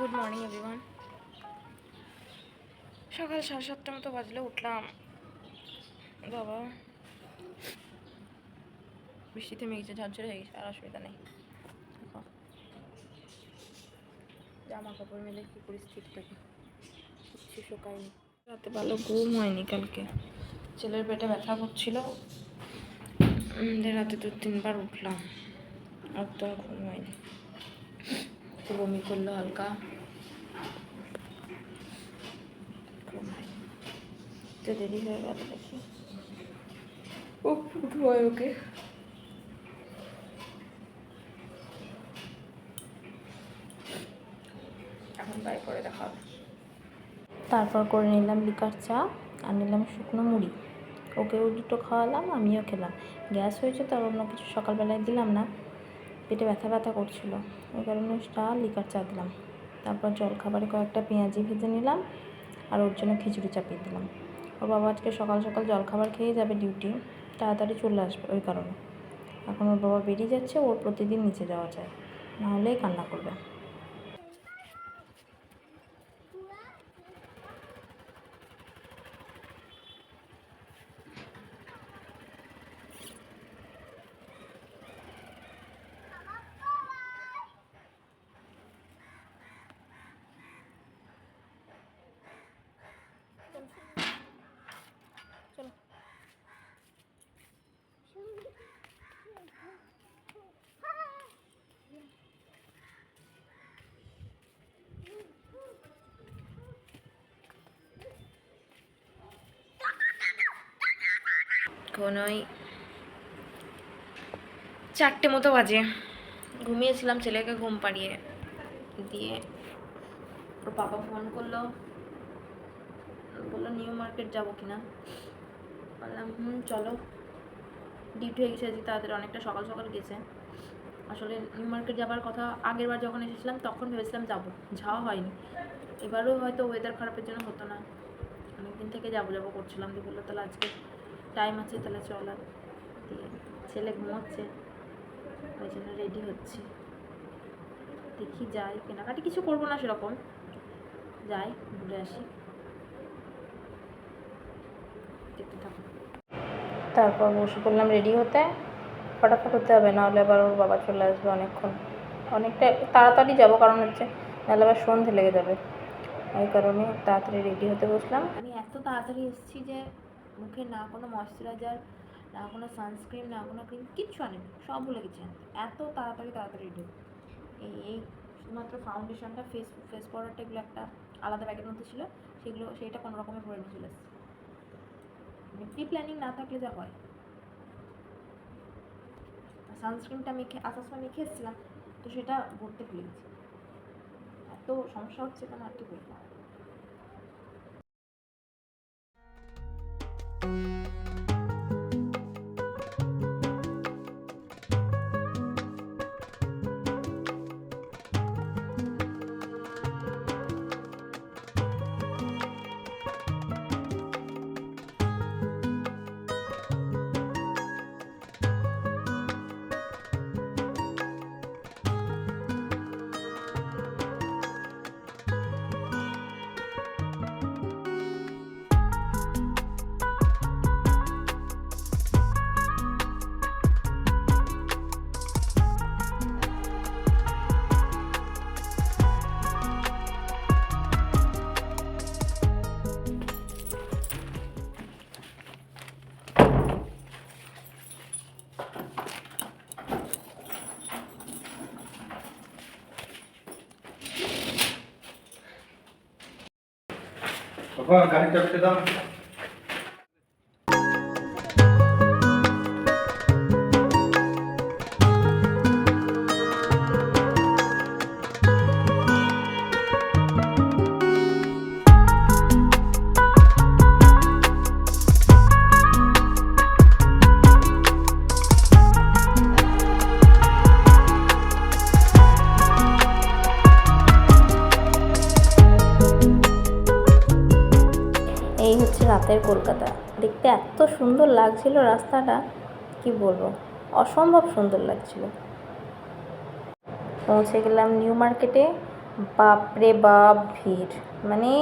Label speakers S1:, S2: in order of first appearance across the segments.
S1: Good morning everyone সকাল সাড়ে সাতটার মতো বাজলে উঠলাম। বাবা, বৃষ্টিতে থেমে গেছে ঝরঝরে হয়ে গেছে, আর অসুবিধা নেই। জামা কাপড় মেলে কি পরিস্থিতি থাকে কিচ্ছু শোকায়নি। রাতে ভালো ঘুম হয়নি কালকে। ছেলের পেটে ব্যথা করছিল। রাতে দু তিনবার উঠলাম। আর একদম ঘুম হয়নি। একটু বমি করল হালকা। তো দেরি হয়ে গেল দেখি। ও উঠবয় ওকে। এখন বাই করে দেখা হবে। তারপর করে নিলাম লিকার চা আর নিলাম শুকনো মুড়ি। ওকেও দুটো খাওয়ালাম আমিও খেলাম। গ্যাস হয়েছে তো অন্য কিছু সকালবেলায় দিলাম না। পেটে ব্যথা ব্যথা করছিল। ওই কারণে চা লিকার চা দিলাম। তারপর জল খাবারে কয়েকটা পেঁয়াজি ভেজে নিলাম আর ওর জন্য খিচুড়ি চাপিয়ে দিলাম। ওর বাবা আজকে সকাল সকাল জল খাবার খেয়ে যাবে ডিউটি তাড়াতাড়ি চলে আসবে ওই কারণে। এখন ওর বাবা বেরিয়ে যাচ্ছে ওর প্রতিদিন নিচে যাওয়া যায়। নাহলেই কান্না করবে চলো এখন ওই চারটে মতো বাজে। ঘুমিয়েছিলাম ছেলেকে ঘুম পাড়িয়ে দিয়ে। ওর বাবা ফোন করল। বলল নিউ মার্কেট যাব কিনা? বললাম, হুম, চলো। ডিউটি হয়ে গেছে আজকে তাদের অনেকটা সকাল সকাল গেছে। আসলে নিউ মার্কেট যাবার কথা আগের বার যখন এসেছিলাম, তখন ভেবেছিলাম যাব। যাওয়া হয়নি। এবারও হয়তো ওয়েদার খারাপের জন্য হতো না। অনেকদিন থেকে যাব যাব করছিলাম। দিয়ে বলল, তাহলে আজকে টাইম আছে তাহলে চল আর দিয়ে ছেলে ঘুমোচ্ছে ওই জন্য রেডি হচ্ছে। দেখি যাই কেনাকাটি কিছু করব না সেরকম। যাই ঘুরে আসি। দেখতে থাকো। তারপর বসে পড়লাম রেডি হতে। ফটাফট হতে হবে নাহলে আবার ওর বাবা চলে আসবে অনেকক্ষণ। অনেকটা তাড়াতাড়ি যাব কারণ হচ্ছে নাহলে আবার সন্ধে লেগে যাবে। ওই কারণে তাড়াতাড়ি রেডি হতে বসলাম। আমি এত তাড়াতাড়ি এসেছি যে মুখে না কোনো ময়শ্চারাইজার, না কোনো সানস্ক্রিন, না কোনো ক্রিম, কিচ্ছু আনিনি, সব ভুলে গেছি এত তাড়াতাড়ি তাড়াতাড়ি রেডি এই এই শুধুমাত্র ফাউন্ডেশনটা ফেস ফেস পাউডারটা এগুলো একটা আলাদা ব্যাগের মধ্যে ছিল, সেগুলো, সেইটা কোনো রকমের ভরে নিয়ে চলে এসেছি। প্রি প্ল্যানিং না থাকলে যা হয়। সানস্ক্রিনটা মেখে আসার সময় মেখে এসেছিলাম, তো সেটা ভরতে ভুলে গেছি। এত সমস্যা হচ্ছে কেন আর কি বলব?
S2: বাবা
S1: कार्यकर्ता হচ্ছে রাতের কলকাতা। দেখতে এত সুন্দর লাগছিল রাস্তাটা, কি বলব? অসম্ভব সুন্দর লাগছিল। পৌঁছে গেলাম নিউ মার্কেটে। বাপরে বাপ ভিড়। মানে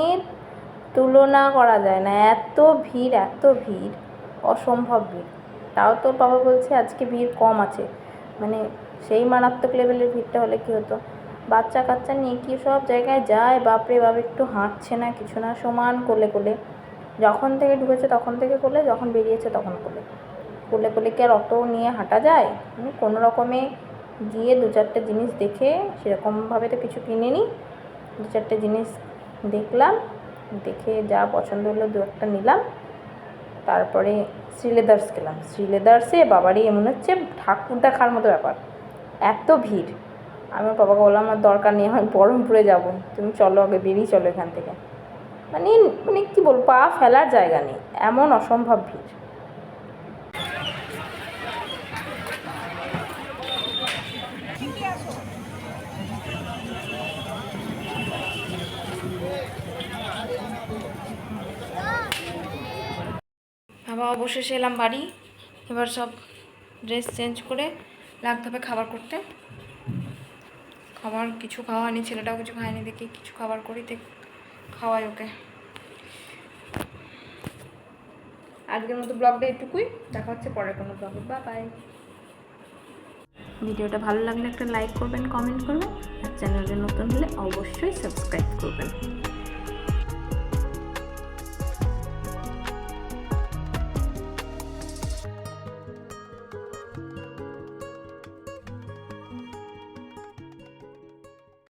S1: তুলনা করা যায় না। এত ভিড় এত ভিড়। অসম্ভব ভিড়। তাও তোর বাবা বলছে আজকে ভিড় কম আছে। মানে সেই মারাত্মক লেভেলের ভিড়টা হলে কী হতো? বাচ্চা কাচ্চা নিয়ে কি সব জায়গায় যায়? বাপরে বাপ, একটু হাঁটছে না, কিছু না, সমান কোলে কোলে। যখন থেকে ঢুকেছে তখন থেকে কোলে যখন বেরিয়েছে তখন কোলে কোলে কোলে কি আর অত নিয়ে হাঁটা যায়? মানে কোনো রকমে গিয়ে দু চারটে জিনিস দেখে সেরকমভাবে তো কিছু কিনিনি। দু চারটে জিনিস দেখলাম, দেখে যা পছন্দ হলো দু একটা নিলাম। তারপরে শ্রীলেদার্স গেলাম। শ্রীলেদার্সে বাবারই এমন হচ্ছে, ঠাকুর দেখার মতো ব্যাপার। এত ভিড়। আমি বাবাকে বললাম, আমার দরকার নেই, আমি বহরমপুরে যাব। তুমি চলো আগে, বেরিয়ে চলো এখান থেকে। মানে মানে কী বলব, পা ফেলার জায়গা নেই, এমন অসম্ভব ভিড়। আবার অবশেষে এলাম বাড়ি। এবার সব ড্রেস চেঞ্জ করে লাগতে হবে খাবার করতে। খাবার কিছু খাওয়া হয়নি, ছেলেটাও কিছু খায়নি দেখি কিছু খাবার করি, দেখ খাওয়াই ওকে। আজকের মতো ব্লগটা এটুকুই। দেখা হচ্ছে পরের কোনো ব্লগে। বা বাই ভিডিওটা ভালো লাগলে একটা লাইক করবেন কমেন্ট করবেন। আর চ্যানেলে নতুন হলে অবশ্যই সাবস্ক্রাইব করবেন।